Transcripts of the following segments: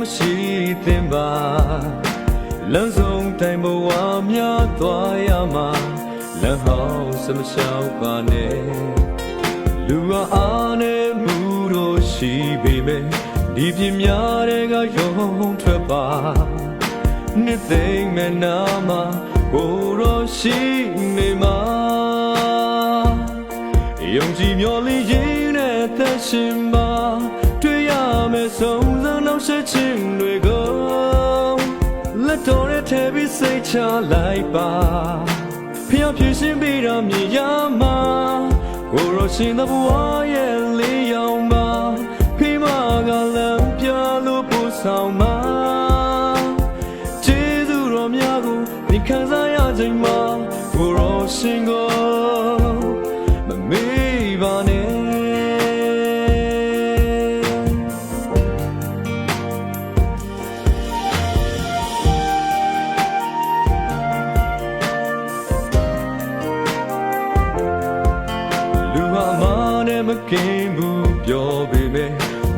မရှိသင်ပါလမ်းဆုံးတိုင်းဘဝများသွားရမှာလမ်းဟောင်းစမလျှောက်ပါနဲ့လူအားနဲ့မှုတို့ရှိပေမဲ့ဒီပြင်းများတွေကရုံထွက်ပါနှစ်သိမ့်မဲ့နာမှာကိုရောရှိနေမှာယုံကြည်မျှော်လင့်ရင်းနဲ့သက်ရှင် က်ဆက်ခြင်းတွေကိုလက်တော်နဲ့ထည့်ပြီးစိတ်ချလိုက်ပါဖျော်ဖြေရှင်ပြီးတော့မြင်ရမှာကိုယ်တော်ရှင်သဘဝရဲ့လေးယောင်ပါဖိမကလမ်းပြလို့ပို့ဆောင်မှာကျေးဇူးတော်များကိုဒီခံစားရချိန်မှာကိုယ်တော်ရှင်ကို ကင်းဘူးပြောပေမဲ့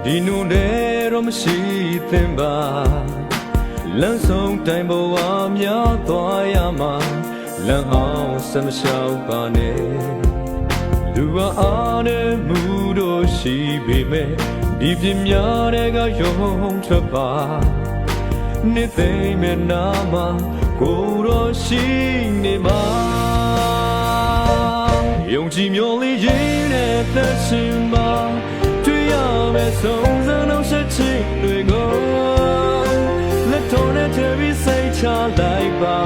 ဒီနုနဲ့တော့မရှိသင်ပါလမ်းဆုံးတိုင်းဘဝများသွားရမှာလမ်းအောင်စမလျှောက်ပါနဲ့လူဟာအားနဲ့မှုတို့ရှိပေမဲ့ဒီပြင်းများတဲ့ကယုံထွက်ပါနှစ်သိမ့်မဲ့နာမှာကိုယ်တော်ရှိနေမှာယုံကြည်မျှော်လင့်ရင်း နဲ့သက်ရှင်ပါတွေ့ရမယ်ဆုံးစံအောင်ဆက်ချင်းတွေကိုလက်တော်နဲ့ထည့်ပြီးစိတ်ချလိုက်ပါ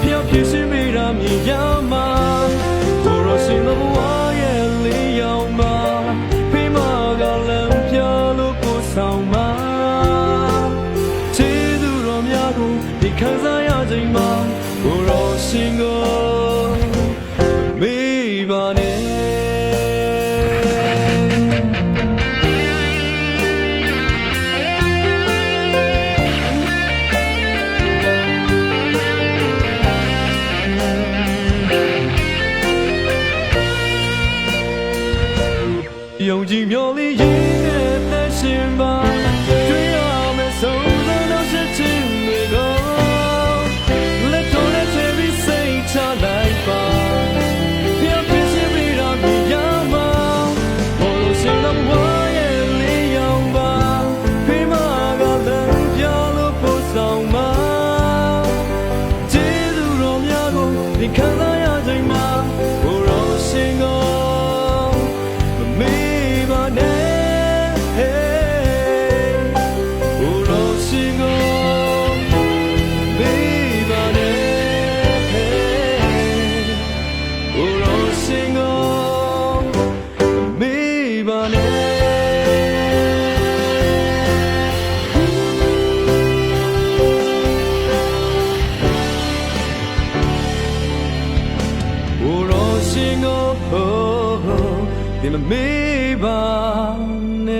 ဖျော်ဖြေရှင်မိတာမြင်ရမှာကိုယ်တော်ရှင်ဘဝရဲ့လေးယောင်မှာဖိမကလ ကြည်မျှော်လင့်ရင်းနဲ့သက်ရှင်ပါတွေ့ရမယ်ဆုံးသောနောက်ဆက်ခြင်းတွေကိုလက်တော်နဲ့ချေပြီးစိတ်ချလိုက်ပါပြန်ဖြစ်စီပြီးတော့မြင်ရမှာဘို့ရှင်တော်ဘဝရဲ့လေးယောင်ပါဖိမကလည်းပြလို့ပို့ဆောင်မှာကျေးဇူးတော်များကိုဒီခံ ရောရှင်ကိုဒီမမေးပါနဲ့